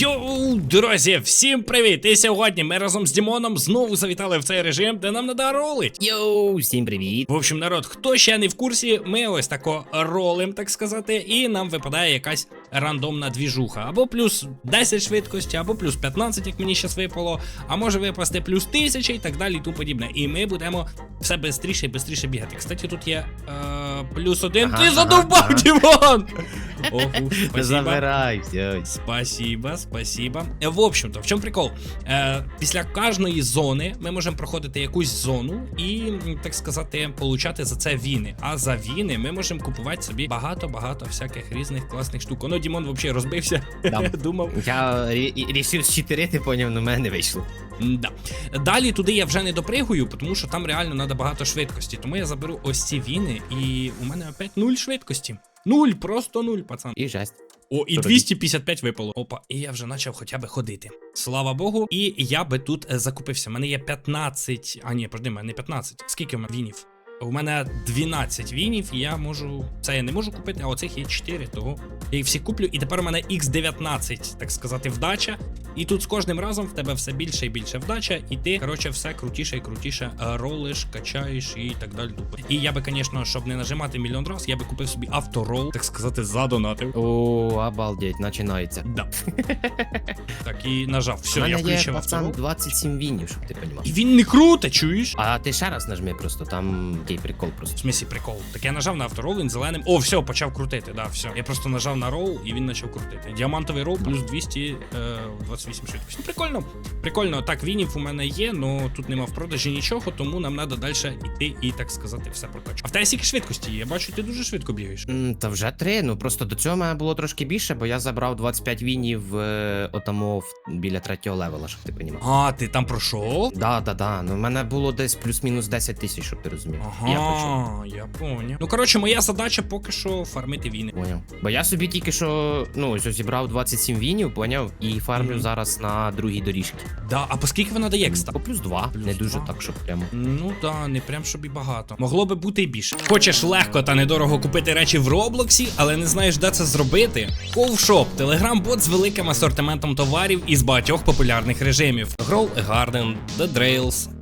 Йоу, друзі, всім привіт! І сьогодні ми разом з Дімоном знову завітали в цей режим, де нам надо ролить. Йоу, всім привіт. В общем, народ, хто ще не в курсі, ми ось тако ролим, так сказати, і нам випадає якась рандомна двіжуха. Або плюс 10 швидкості, або плюс 15, як мені щас випало, а може випасти плюс 1000 і так далі, і тому подібне. І ми будемо все швидше і швидше бігати. Кстати, тут є е, плюс один. Ага, Ти задовбав, ага. Дімон! Оху, спасибо. Спасибо, спасибо. Е, В общем-то, в чому прикол? Е, після кожної зони ми можемо проходити якусь зону і, так сказати, получати за це віни. А за віни ми можемо купувати собі багато-багато всяких різних класних штук. Ну, Дімон взагалі розбився. Да. Думав. Я рішив щитирити, поняв, но в мене не вийшло. Да. Далі туди я вже не допригую, тому що там реально треба багато швидкості. Тому я заберу ось ці віни, і у мене опять нуль швидкості. Нуль, просто нуль, пацан. І жесть. О, і 255 випало. Опа, і я вже почав хоча б ходити. Слава Богу. І я би тут е, закупився. У мене є 15. А ні, подожди, у мене не 15. Скільки у мене вінів? У мене 12 вінів, і я можу. Це я не можу купити, а оцих є 4, того я їх всі куплю. І тепер у мене X19, так сказати, вдача. І тут з кожним разом в тебе все більше і більше вдача, і ти, коротше, все крутіше і крутіше ролиш, качаєш і так далі. І я би, звісно, щоб не нажимати мільйон раз, я би купив собі авторол, так сказати, задонатив. О, обалдеть, починається. Да. так, і нажав. Все, я включив авторол. 27 вінів, щоб ти І він не круте, чуєш? А ти ще раз нажми просто, там такий прикол просто. В смісі прикол. Так я нажав на авторол, він зеленим. О, все, почав крутити. Да, все. Я просто нажав на рол і він почав крутити. Діамантовий рол плюс 228 швидкості. Прикольно. Прикольно. Так, вінів у мене є, але тут нема в продажі нічого, тому нам треба далі йти і, так сказати, все прокачувати. А в тебе скільки швидкості є? Я бачу, ти дуже швидко бігаєш. Та вже три, ну просто до цього мене було трошки більше, бо я забрав 25 вінів е, отамо біля третього левела, щоб ти понімав. А, ти там пройшов? Да, да, да. Ну в мене було десь плюс-мінус 10 тисяч, щоб ти розумів. Я почав. Ага, я поняв. Ну коротше, моя задача поки що фармити віни. Поняв. Бо я собі тільки що ну ось зібрав 27 вінів, поняв, і фармлю Мгм. зараз на другій доріжці. Да, а по скільки вона дає кста? По плюс 2. Плюс не дуже так, щоб прямо. Ну да, не прям щоб і багато. Могло би бути і більше. Хочеш легко та недорого купити речі в Роблоксі, але не знаєш, де це зробити? Ковшоп телеграм-бот з великим асортиментом товарів із багатьох популярних режимів: Grow a Garden, The Drails,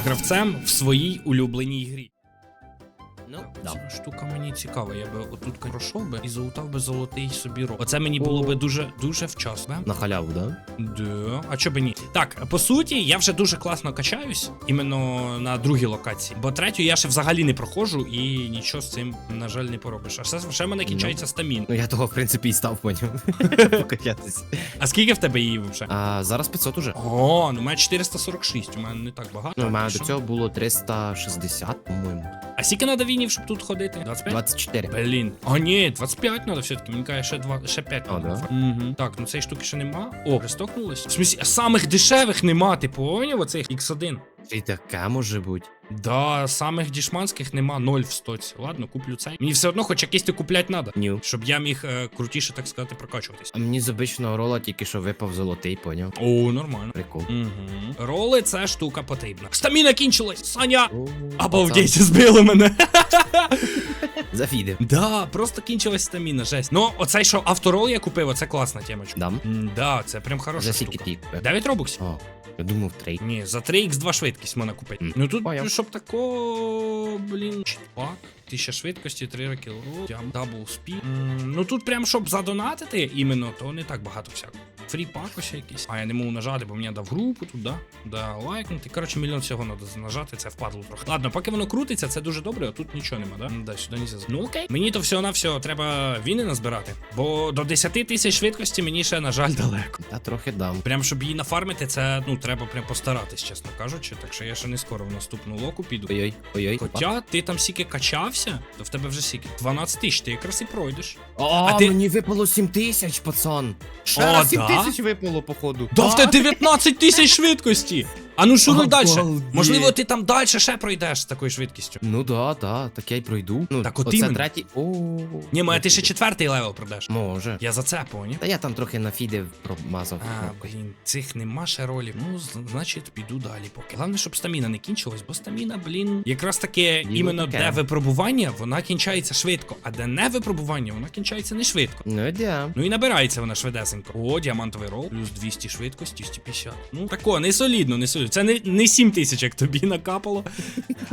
гравцем в своїй улюбленій грі. Ну, Ця штука мені цікава, я би отут пройшов би і залутав би золотий собі рог. Оце мені було би дуже дуже вчасно. На халяву, да? Да, а чо би ні? Так, по суті, я вже дуже класно качаюсь іменно на другій локації. Бо третю я ще взагалі не проходжу і нічого з цим, на жаль, не поробиш. А все ще в мене кінчається стамін. Ну я того, в принципі, і став, поняв. Покачатись. А скільки в тебе її вже? А зараз 500 уже. О, ну у мене 446, у мене не так багато. Ну, у мене до цього було 360, по-моєму. А скільки треба вінів, щоб тут ходити? 25? 24. Блін. А ні, 25 треба все-таки. Мені каже, ще, 2, ще 5 А, треба. да? Угу. Так, ну цієї штуки ще нема. О, пристокнулось. В смысле, самих дешевих нема, ти поняв оцих X1? І така може бути. Да, самих дішманських нема 0 в стоці. Ладно, куплю цей. Мені все одно хоч якийсь ти купляти треба. Ню. Щоб я міг е, крутіше, так сказати, прокачуватись. А мені з обичного рола тільки що випав золотий, поняв. О, нормально. Прикол. Угу. Роли це штука потрібна. Стаміна кінчилась! Саня! О, Обалдеть, збили мене. Зафідив. да, просто кінчилась стаміна, жесть. Ну, оцей, що авторол я купив, оце класна темочка. Дам. М, Да, це прям хороша За штука. скільки ти купив? 9 робоксів? О, я думав 3. Ні, за 3х2 швидкість можна купити. Мгм. Ну тут, Поняв. Щоб такого, блін, чіпак. Тисяча швидкості, 3 роки. дабл спі. Ну тут прям щоб задонатити іменно, то не так багато всякого. Фрі пак ось якийсь. А я не можу нажати, бо мені дав групу тут, да? Да, лайкнути. Коротше, мільйон всього треба нажати, це впадло трохи. Ладно, поки воно крутиться, це дуже добре, а тут нічого нема, да? Да, сюди не Ну окей. Мені то всього на всього треба віни назбирати. Бо до 10 тисяч швидкості мені ще, на жаль, далеко. Та трохи дам. Прям щоб її нафармити, це ну треба прям постаратись, чесно кажучи. Так що я ще не скоро в наступну локу піду. Ой-ой, ой-ой. Хоча ти там сіки качався, то в тебе вже сіки 12 тисяч, ти якраз і пройдеш. О, А ти- мені випало 7 тисяч, пацан. Ще О, раз 7 да? Тисяч випало, походу. Да в тебе 19 тисяч швидкості! А ну шуруй далі. Можливо, ти там далі ще пройдеш з такою швидкістю. Ну да, да, так я й пройду. Ну, Так от оце іменно. третій. О. Ні, може ти ще четвертий левел пройдеш. Може. Я за це поняв. Та я там трохи на фіди промазав. А, блін, цих нема ще ролів. Ну, з- значить, піду далі поки. Головне, щоб стаміна не кінчилась, бо стаміна, блін, якраз таке, Діло іменно таке. де випробування, вона кінчається швидко, а де не випробування, вона кінчається не швидко. Ну да. Ну і набирається вона швидесенько. О, діамантовий рол, плюс 200 швидкості, 150. Ну тако, не солідно, не солідно. Це не, не 7 тисяч, як тобі накапало.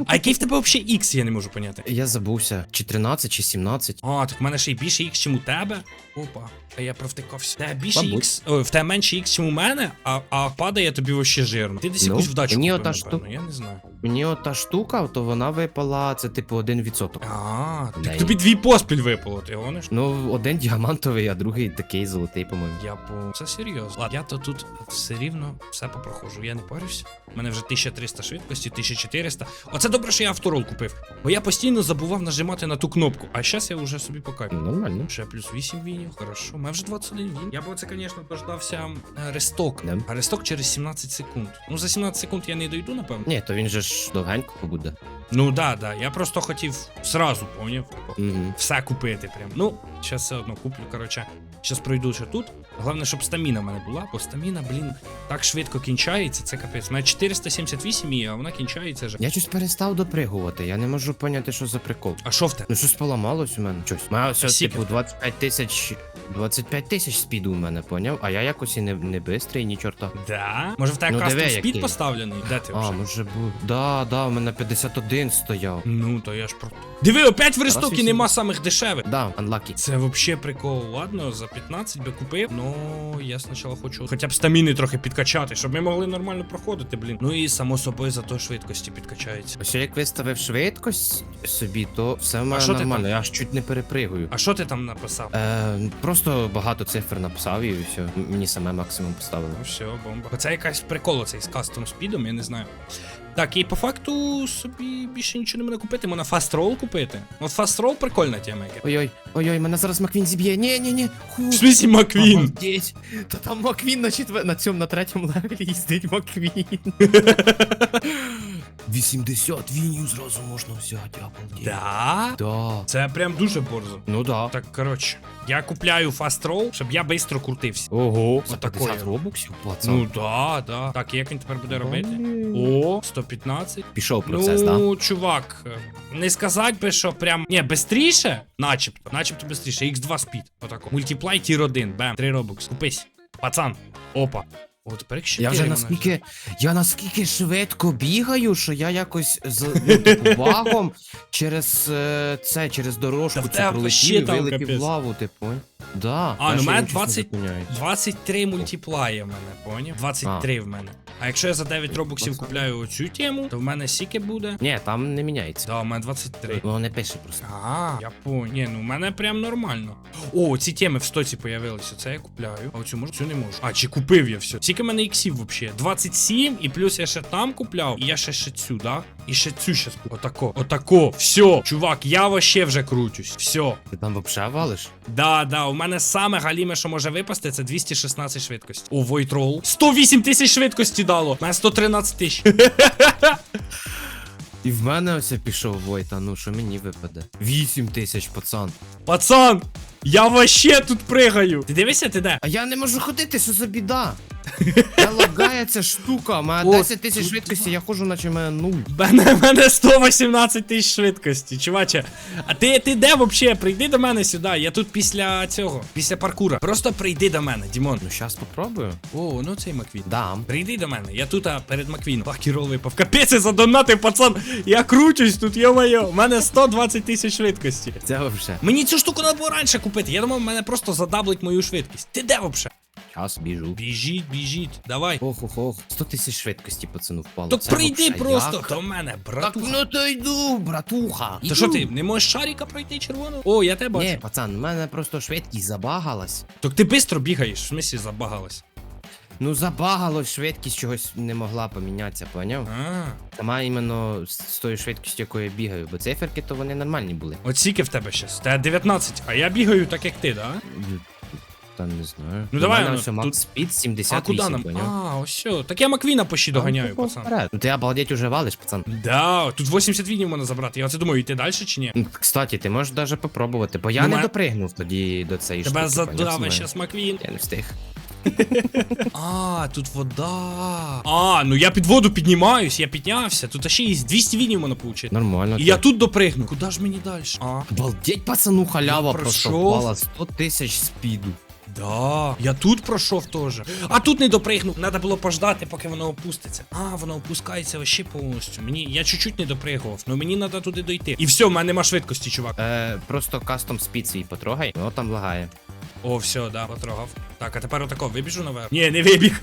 А який в тебе взагалі X, я не можу поняти. Я забувся. Чи 13, чи 17. А, так в мене ще й більше X, чим у тебе. Опа, а я провтикався. Тебе більше Мабуть. X, ой, в тебе менше X, чим у мене, а, а падає тобі вообще жирно. Ти десь Ну, якусь вдачу мені купив, ота напевно, штука- я не знаю. Мені ота штука, то вона випала, це типу 1%. А, так тобі дві поспіль випало, ти гониш? Ну, один діамантовий, а другий такий золотий, по-моєму. Я по це серйозно. Ладно, я то тут все рівно все попроходжу. Я не парюсь. У мене вже 1300 швидкості, 1400. Оце добре, що я авторол купив. Бо я постійно забував нажимати на ту кнопку. А зараз я вже собі покайф. Ну, нормально. Ще плюс 8 вінів, хорошо. У мене вже 21 він. Я б оце, звісно, дождався е, ресток. Да. А ресток через 17 секунд. Ну, за 17 секунд я не дойду, напевно. Ні, то він же ж довгенько побуде. Ну да, да. Я просто хотів сразу, поняв? Угу. Все купити прям. Ну, зараз все одно куплю, коротше. Зараз пройду ще тут. Головне, щоб стаміна в мене була, бо стаміна, блін, так швидко кінчається, це капець. У мене 478 її, а вона кінчається вже. Я щось перестав допригувати, я не можу поняти, що за прикол. А що в тебе? Ну щось поламалось у мене. Щось. У мене все, Скільки? типу, 25 тисяч. 25 тисяч спіду у мене, поняв? А я якось і не, не бистрий, ні чорта. Да? Може в тебе Ну, кастом диви, спід який. поставлений? Де ти А, вже? може бути. Да, да, у мене 51 стояв. Ну, то я ж про. Диви, опять в рестокі нема самих дешевих. Да, unlucky. Це вообще прикол. Ладно, за 15 би купив. Ну, я спочатку хочу хоча б стаміни трохи підкачати, щоб ми могли нормально проходити, блін. Ну і само собою зато швидкості підкачається. Ось як виставив швидкость собі, то все в мене що ти нормально, там? я аж чуть не перепригую. А що ти там написав? Е, просто багато цифр написав і все. Мені саме максимум поставили. Ну все, бомба. Оце якась прикол цей з кастом спідом, я не знаю. Так, і по факту собі більше нічого не можна купити, можна фаст рол купити. От фаст рол прикольна тема. Ой-ой, ой-ой, мене зараз Маквін зіб'є. Ні, ні, ні. В смісі Маквін? Обалдеть. Та там Маквін на четвер... на цьому на третьому левелі їздить Маквін. 80 вінів зразу можна взяти, обалдеть. Да? Да. Це прям дуже борзо. Ну да. Так, коротше, я купляю фаст рол, щоб я швидко крутився. Ого, за Отакої. 50 робоксів, пацан. Ну да, да. Так, як він тепер буде робити? О, 115. Пішов процес, да? ну, чувак, е, не сказати би, що прям. Ні, бистріше, начебто. Начебто бистріше. X2 спід. Отако. Мультиплай тір 1. Бем, 3 робокс. Купись. Пацан. Опа. О, тепер їх Я вже наскільки. Я наскільки швидко бігаю, що я якось з ну, типу, багом через е, це, через Та дорожку в цю тебе пролетів і там вилетів капець. в лаву, типу. Да. А, ну в мене він щось не 20 23 мультиплає в мене, поняв? 23 в мене. А якщо я за 9 робоксів купляю оцю тему, то в мене сіки буде. Ні, там не міняється. Да, у мене 23. Воно не пише просто. А, я понял. Ні, ну у мене прям нормально. О, ці теми в стоці появилися. Це я купляю. А оцю можу, цю не можу. А, чи купив я все? Скільки в мене іксів вообще? 27, і плюс я ще там купляв. І я ще ще цю, да? І ще цю щас куплю. Отако. Отако. Все. Чувак, я вообще вже крутюсь. Все. Ти там вообще валиш? Да, да, у мене саме галіме, що може випасти, це 216 швидкості. О, Войтрол. 108 тисяч швидкості дало. У мене 113 тисяч. І в мене ось пішов Войта, ну що мені випаде? 8 тисяч, пацан. Пацан, я вообще тут пригаю. Ти дивишся, ти де? А я не можу ходити, що за біда? Я лагає ця штука, у мене О, 10 тисяч швидкості, я ходжу, наче мене нуль. Мене, мене 118 тисяч швидкості, чуваче. А ти, ти де вообще? Прийди до мене сюди. Я тут після цього, після паркура. Просто прийди до мене, Дімон. Ну щас попробую. О, ну цей Маквін. Дам. Прийди до мене, я тут а, перед Маквіном. Лакі рол випав. Капець, я задонатив, пацан. Я кручусь тут, йо-моє. У мене 120 тисяч швидкості. Це вообще. Мені цю штуку треба було раніше купити. Я думав, мене просто задаблить мою швидкість. Ти де вообще? Час біжу. Біжіть, біжіть, давай. Ох, ох, ох. 100 тисяч швидкості пацану впало. Так Це прийди вообще просто як? до мене, Так братуха. ну то йду, братуха. То що ти, не можеш шарика пройти червоного? О, я тебе бачу. Ні, пацан, в мене просто швидкість забагалась. Так ти швидко бігаєш, в смислі забагалась. Ну забагалось, швидкість чогось не могла помінятися, поняв? А, Сама іменно з з тою швидкістю, якою я бігаю, бо циферки то вони нормальні були. от скільки в тебе щас? Та 19, а я бігаю так як ти, да? Та не знаю. Ну, давай, мене ну, тут- Speed А 78, куди нам? поняв? А, ось що. Так я Маквіна почти доганяю, Ну, пацан. вперед. Ну ти обалдеть уже валиш, пацан. Да, тут 80 вінів можна забрати. Я оце думаю, йти далі чи ні? Ну, Кстати, ти можеш даже попробувати, бо я Ну, не ма- допригнув тоді до цієї Тебе штуки. поняв, задаве Семен? щас Маквін. Я не встиг. А, тут вода. А, ну я під воду піднімаюсь, я піднявся. Тут ще є 200 вінів можна получити. Нормально. І я тут допригну. Куди ж мені далі? А. Обалдеть, пацану, халява Я просто пройшов. впала 100 тисяч спіду. Да, я тут пройшов теж. А тут не допригнув. Надо було пождати, поки воно опуститься. А, воно опускається вообще повністю. Мені я чуть-чуть не допригував, але мені треба туди дойти. І все, в мене нема швидкості, чувак. Е, просто кастом спід свій потрогай, ну там лагає. О, все, да, потрогав. Так, а тепер отако вибіжу наверх. Ні, не вибіг.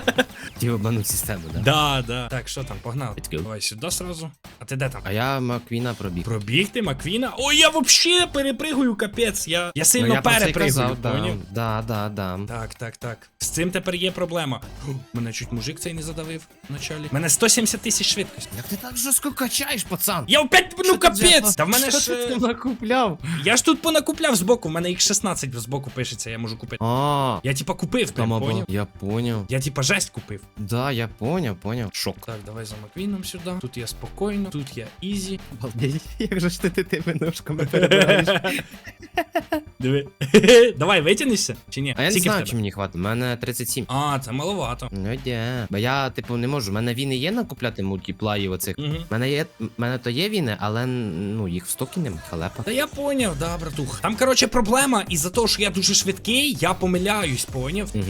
Ті обмануть систему, да? Да, да. Так, що там, погнали. Let's go. Давай сюди сразу. Ти де там? А я Маквіна пробіг. Пробігти Маквіна? Ой, я вообще перепригую, капець. Я, я сильно ну, я перепригую, казав, да, да, да, да. Так, так, так. З цим тепер є проблема. Фу, Мене чуть мужик цей не задавив вначалі. Мене 170 тисяч швидкості. Як ти так жорстко качаєш, пацан? Я опять, ну ти капець! Та в мене Що ж. ти е, накупляв? Я ж тут понакупляв збоку, в мене їх 16 збоку пишеться, я можу купити. А, Я типа купив, там поняв? Я поняв. Я типа жесть купив. Да, я поняв, поняв. Шок. Так, давай за Маквіном сюди. Тут я спокійно, тут я ізі. Обалдеть, як же ж ти тими ножками перебираєш? Диви. Давай, витягнешся? Чи ні? А я не Скільки в знаю, тебе? чи мені хватить. У мене 37. А, це маловато. Ну де. Бо я, типу, не можу. У мене віни є накупляти мультиплаїв оцих. Угу. У мене є. У мене то є віни, але ну їх в стокі нема, халепа. Та я поняв, да, братух. Там, короче, проблема, із-за того, що я дуже швидкий, я помиляюсь, поняв? Угу.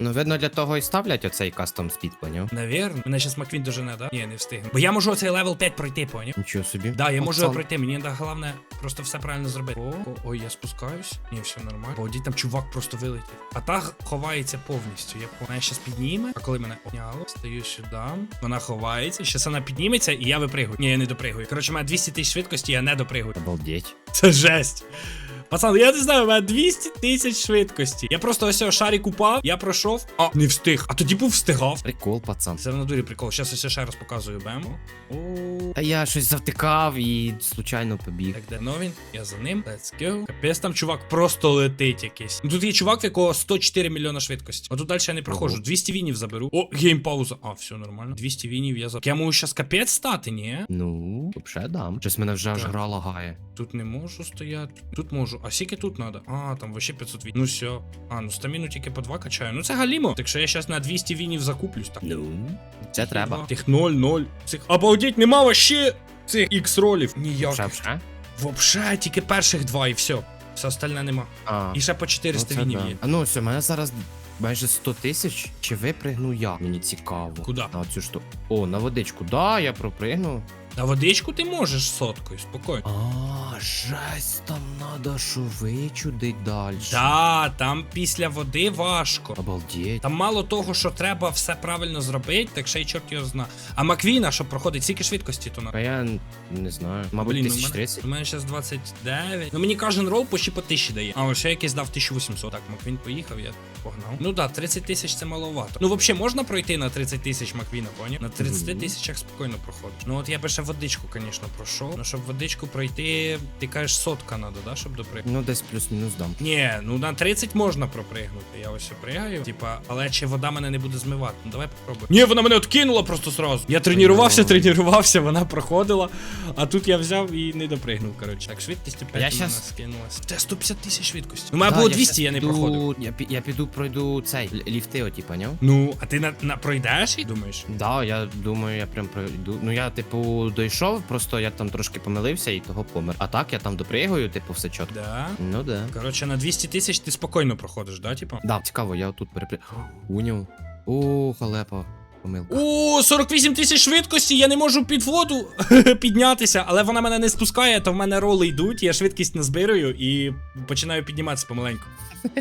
Ну, видно, для того і ставлять оцей кастом спід, поняв? Наверно. Мене щас Маквін дожене, да? Ні, не встигну. Бо я можу оцей левел 5 пройти, поняв? Нічого собі. Да, я можу його пройти, мені да, головне просто все правильно зробити. О, о, ой, я спускаюсь. Ні, все нормально. Бо там чувак просто вилетів. А та ховається повністю. Я Вона щас підніме, а коли мене обняло, стою сюди. Вона ховається, щас вона підніметься, і я випригую. Ні, я не допригую. Коротше, у мене 200 тисяч швидкості, я не допригую. Обалдеть. Це жесть. Пацан, я не знаю, у мене 200 тисяч швидкості. Я просто ось цього шарик упав, я пройшов, а не встиг. А тоді був встигав. Прикол, пацан. Це в натурі прикол. Щас ось ще раз показую Бему. О, А я щось завтикав і случайно побіг. Так, де ну він? Я за ним. Let's go. Капець там чувак просто летить якийсь. Ну тут є чувак, в якого 104 мільйона швидкості. А тут далі я не проходжу. 200 вінів заберу. О, геймпауза. А, все нормально. 200 вінів я заберу. Я можу щас капець стати, ні? Ну, взагалі дам. Щось мене вже аж Так. гра лагає. Тут не можу стояти. Тут можу. А скільки тут треба? А, там вообще 500 вінів. Ну все. А, ну стаміну тільки по 2 качаю. Ну це галімо. Так що я щас на 200 вінів закуплюсь. Так. Ну, це треба. Тих 0, 0. Цих. Обалдеть, нема вообще цих X ролів. Ніяких. Вже-вже? Вообще, тільки перших два і все. Все остальне нема. А, І ще по 400 ну, це вінів да. є. А ну, все, мене зараз майже 100 тисяч. Чи випригну я? Мені цікаво. Куда? На оцю штуку. О, на водичку. Да, я пропригну. На водичку ти можеш соткою, спокійно. А, жесть, там надо що вичудить далі. Да, там після води важко. Обалдеть. Там мало того, що треба все правильно зробити, так ще й чорт його зна. А Маквіна, що проходить, скільки швидкості то на. А я не знаю. Мабуть, Блін, ну, у мене- 1030. У мене зараз 29. Ну мені кожен рол почти по 1000 дає. А ще якийсь дав 1800. Так, Маквін поїхав, я погнав. Ну да, 30 тисяч це маловато. Ну взагалі можна пройти на 30 тисяч Маквіна, поняв? На 30 тисячах спокійно проходиш. Ну от я би ще водичку, звісно, пройшов. Ну щоб водичку пройти, ти кажеш, сотка треба, да, щоб допригнути. Ну, десь плюс-мінус дам. Ні, ну на 30 можна пропригнути. Я ось пригаю. Типа, але чи вода мене не буде змивати? Ну давай попробуй. Ні, вона мене откинула просто сразу. Я тренувався, Ну. тренувався, вона проходила. А тут я взяв і не допригнув. Коротше, так швидкість опять Я щас- скинулась. Це 150 тисяч швидкості. У мене Да, було 200, щас я не піду- проходив. Я, пі- я піду пройду цей л- ліфти, оті, поняв? Ну, а ти на, на пройдеш і думаєш? Да, я думаю, я прям пройду. Ну я, типу, дойшов, просто я там трошки помилився і того помер. А так я там допригаю, типу, все чітко. Да. Ну да. Коротше, на 200 тисяч ти спокійно проходиш, да, типа? Да, цікаво, я тут перепри... Уняв. О, халепа. Помилка. О, 48 тисяч швидкості, я не можу під воду піднятися, але вона мене не спускає, то в мене роли йдуть, я швидкість назбирую і починаю підніматися помаленьку.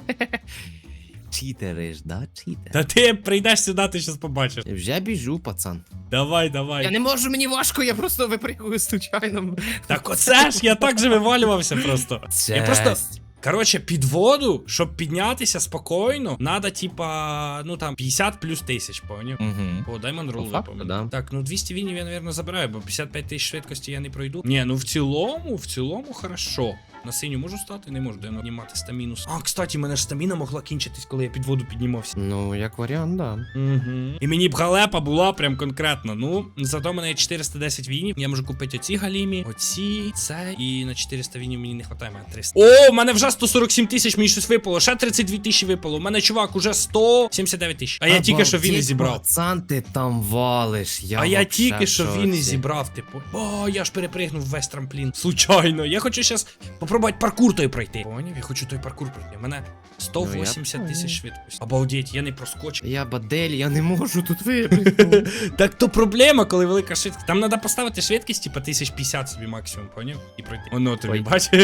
Читериш, да, читер. Та ти прийдеш сюди, ти щас побачиш. Вже біжу, пацан. Давай, давай. Я не можу, мені важко, я просто випригую случайно. Так оце ж я так же вивалювався просто. Я просто. Коротше, під воду, щоб піднятися спокійно, надо, типа, ну там 50 плюс тисяч, поняв? Угу. О, Diamond По факту, випав. да. Так, ну 200 вінів я, наверное, забираю, бо 55 тисяч швидкості я не пройду. Ні, ну в цілому, в цілому хорошо. На синю можу стати? Не можу, де нанімати стамінус. А, кстати, мене ж стаміна могла кінчитись, коли я під воду піднімався. Ну, як варіант, да. Угу. І мені б галепа була прям конкретно. Ну, зато в мене є 410 вінів. Я можу купити оці галімі, оці, це, і на 400 вінів мені не вистачає, мене 300. О, в мене вже 147 тисяч, мені щось випало. Ще 32 тисячі випало. У мене чувак уже 179 тисяч. А я тільки що він і зібрав. Пацан, ти там валиш. Я а я тільки що він і зібрав, типу. О, я ж перепригнув весь трамплін. Случайно. Я хочу зараз попробувати паркур той пройти. Поняв? Я хочу той паркур пройти. У мене 180 тисяч понял. швидкості. Обалдеть, я не проскочив. Я бадель, я не можу тут випрыгнути. Так то проблема, коли велика швидкість. Там треба поставити швидкість, типа 1050 собі максимум, поняв? І пройти. Воно тобі, Ой. бач.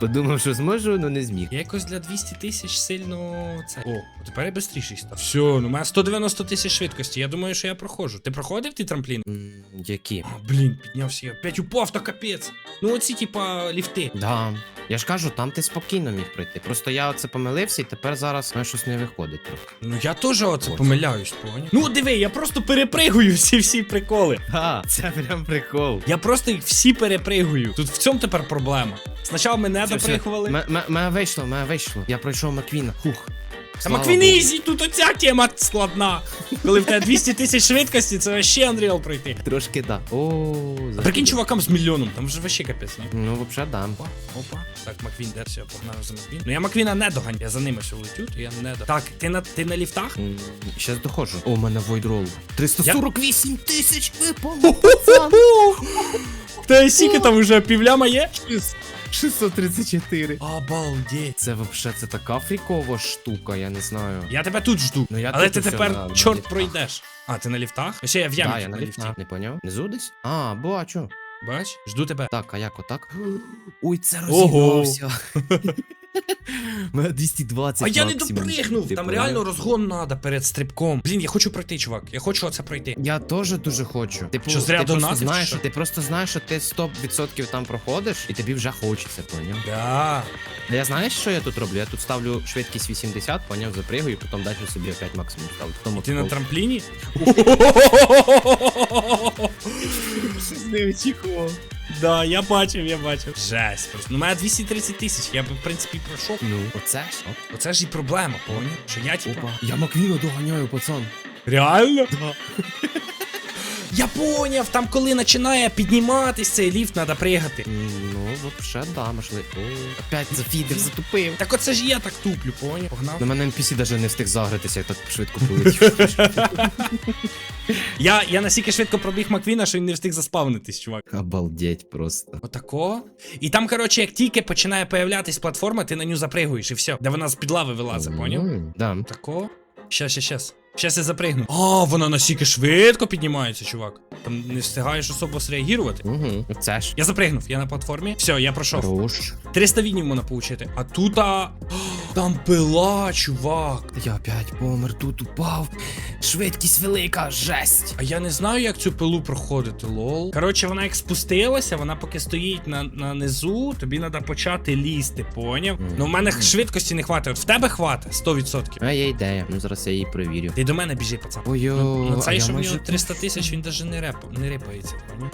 Подумав, що зможу, але не зміг. Я якось для 200 тисяч сильно це. О, тепер я швидший став. Все, ну у мене 190 тисяч швидкості. Я думаю, що я проходжу. Ти проходив ті трамплін? М, Які? А, блін, піднявся я. Опять упав, та капець. Ну оці, типа, ліфти. Да. Я ж кажу, там ти спокійно міг пройти. Просто я оце помилився і тепер зараз мене щось не виходить трохи. Ну я теж оце От. помиляюсь, поняв? Ну диви, я просто перепригую всі всі приколи. Ха, це прям прикол. Я просто їх всі перепригую. Тут в цьому тепер проблема. Спочатку мене все. допригували. М- м- Мене вийшло, мене вийшло. Я пройшов Маквіна. Хух. Та Маквінізі, тут оця тема складна. Коли в тебе 200 тисяч швидкості, це вообще Unreal пройти. Трошки да. О, А прикинь чувакам з мільйоном, там вже вообще капець, ні? Ну, взагалі, да. Опа, опа. Так, Маквін, де все, погнав за Маквін. Ну я Маквіна не доганю, я за ними все летю, то я не до. Так, ти на ти на ліфтах? Щас доходжу. О, у мене войдрол. 348 тисяч випало. Та сіки там уже півляма є? 634. Обалдеть. Це вообще це така фрікова штука, я не знаю. Я тебе тут жду. Ну, я Але тут ти тепер на- на чорт ліфтах. пройдеш. А, ти на ліфтах? Ще я в ямі Да, я тут на на ліфті. ліфтах. Не поняв? Внизу десь? А, бачу. Бач, жду тебе. Так, а як отак? Ой, це Ого. розігнався. Мене 220 А я не максимум. допригнув, Ти там реально розгон надо перед стрибком. Блін, я хочу пройти, чувак. Я хочу оце пройти. Я теж дуже хочу. Типу, Що, зря ти просто донатив, знаєш, що? ти просто знаєш, що ти 100% там проходиш, і тобі вже хочеться, поняв? Да. А я знаєш, що я тут роблю? Я тут ставлю швидкість 80, поняв, запригаю, і потім далі собі опять максимум ставлю. Тому Ти на трампліні? не очікував. Да, я бачив, я бачив. Жесть просто. Ну, у мене 230 тисяч, я б, в принципі, пройшов. Ну, оце ж. Оце ж і проблема, поняв? Що я типу. Опа. Я Маквіна доганяю, пацан. Реально? Я поняв, там коли починає підніматись цей ліфт, треба пригати. М, Ну, вообще, да, можливо. О, опять зафідер затупив. Так оце ж я так туплю, поняв? Погнав. На мене NPC даже не встиг загритися, я так швидко полетів. Я, я настільки швидко пробіг Маквіна, що він не встиг заспавнитись, чувак. Обалдеть просто. Отако. І там, коротше, як тільки починає появлятись платформа, ти на нього запригуєш і все. Де вона з під лави вилазить, поняв? М, Да. Тако. Щас, щас, щас. Щас я запригну. А, вона настільки швидко піднімається, чувак. Там не встигаєш особо среагувати. Угу. Це ж. Я запригнув, я на платформі. Все, я пройшов. Хорош. 300 вінів можна получити. А тут. А... Там пила, чувак. Я опять помер, тут упав. Швидкість велика, жесть. А я не знаю, як цю пилу проходити, лол. Коротше, вона як спустилася, вона поки стоїть на, на низу, тобі треба почати лізти, поняв? Ну в мене швидкості не хватить. От в тебе хватить 100%. А є ідея. Ну зараз я її перевірю. Ти до мене біжи, пацан. Ой-о, Ну, ну цей, що в нього 300 тисяч, він даже не, реп, не рипається, поняв?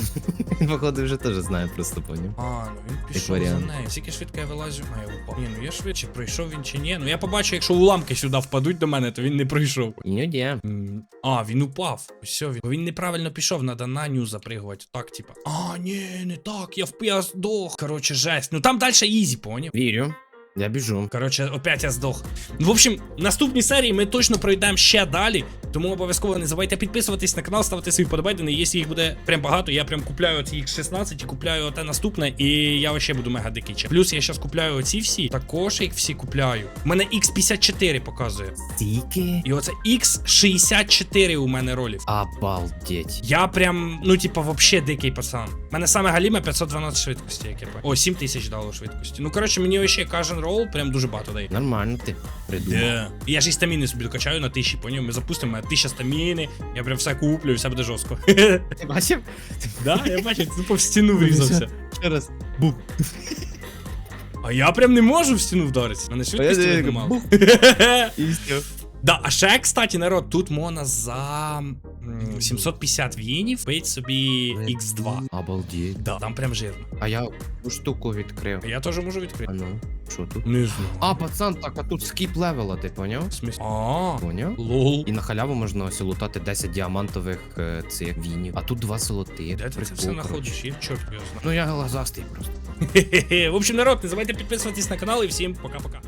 Походу вже теж знаю, просто поняв. А, ну він пішов за варіант. нею. Скільки швидко я вилазю, а я упав. Ні, ну я швидше пройшов він чи ні. Ну я побачу, якщо уламки сюди впадуть до мене, то він не пройшов. Ну де. М, А, він упав. Все, він. Він неправильно пішов, треба на ню запригувати. Так, типа. А, ні, не так, я вп... я здох. Коротше, жесть. Ну там далі ізі, поняв? Вірю. Я біжу. Коротше, опять я здох. Ну, в общем, наступні серії ми точно пройдемо ще далі. Тому обов'язково не забувайте підписуватись на канал, ставити свої подобайдени. Якщо їх буде прям багато, я прям купляю ці їх 16 і купляю оте наступне, і я вообще буду мега дикий чек. Плюс я зараз купляю оці всі, також їх всі купляю. У мене X54 показує. Стільки. І оце X64 у мене ролів. Обалдеть. Я прям, ну, типа, вообще дикий пацан. У мене саме галіме 512 швидкості, як я пам'ятаю. О, 7 тисяч дало швидкості. Ну, коротше, мені вообще кожен рол прям дуже багато дає. Нормально ти придумав. І Я ж і стаміни собі докачаю на тисячі, поняв? Ми запустимо, мене тисяча стаміни, я прям все куплю, і все буде жорстко. Ти бачив? Да, я бачу, ти по стіну врізався. Ще раз. А я прям не можу в стіну вдаритися. Мене швидкість мало. І все. Да, а ще, кстати, народ, тут можна за м, 750 вінів пить собі X2. Обалдеть. Да, там прям жирно. А я ту штуку відкрив. Я теж можу відкрити. А ну, що тут? Не знаю. А, пацан, так, а тут скіп левела, ти поняв? В смислі? А, Поняв? лол. І на халяву можна ось лутати 10 діамантових е, цих вінів. А тут два золотих. Де ти це Прикол, все коротше. знаходиш? Я чорт його знаю. Ну я глазастий просто. В общем, народ, не забувайте підписуватись на канал і всім пока-пока.